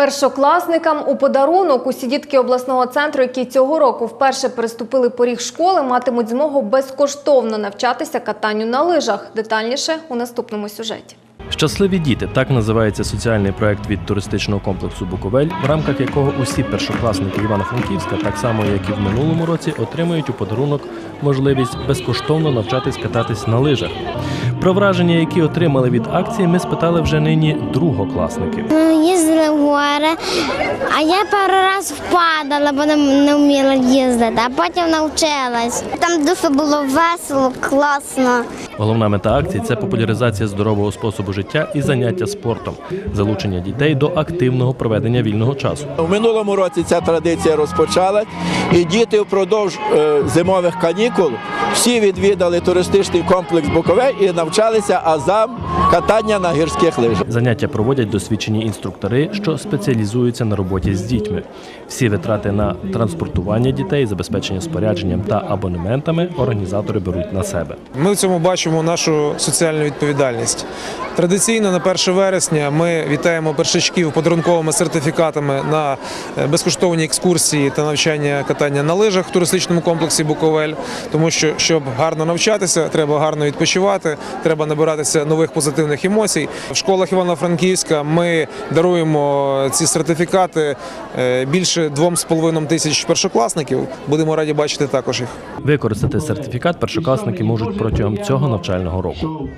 Першокласникам у подарунок усі дітки обласного центру, які цього року вперше переступили поріг школи, матимуть змогу безкоштовно навчатися катанню на лижах. Детальніше у наступному сюжеті. Щасливі діти так називається соціальний проект від туристичного комплексу Буковель, в рамках якого усі першокласники Івано-Франківська, так само як і в минулому році, отримують у подарунок можливість безкоштовно навчатись кататись на лижах. Про враження, які отримали від акції, ми спитали вже нині другокласники. Гори, а я пару раз впадала, бо не- не вміла їздити, а потім навчилась. Там дуже було весело, класно. Головна мета акції це популяризація здорового способу життя і заняття спортом, залучення дітей до активного проведення вільного часу. У минулому році ця традиція розпочалась, і діти впродовж е, зимових канікул всі відвідали туристичний комплекс Буковель і навчалися азам катання на гірських лижах. Заняття проводять досвідчені інструктори, що спеціалізуються на роботі з дітьми. Всі витрати на транспортування дітей, забезпечення спорядженням та абонементами організатори беруть на себе. Ми в цьому бачимо нашу соціальну відповідальність. Традиційно на 1 вересня ми вітаємо першачків подарунковими сертифікатами на е, безкоштовні екскурсії та навчання катання на лижах в туристичному комплексі Буковель. Тому що, щоб гарно навчатися, треба гарно відпочивати, треба набиратися нових позитивних емоцій. В школах Івано-Франківська ми даруємо ці сертифікати е, більше 2,5 тисяч першокласників. Будемо раді бачити також їх. Використати сертифікат першокласники можуть протягом цього навчального року.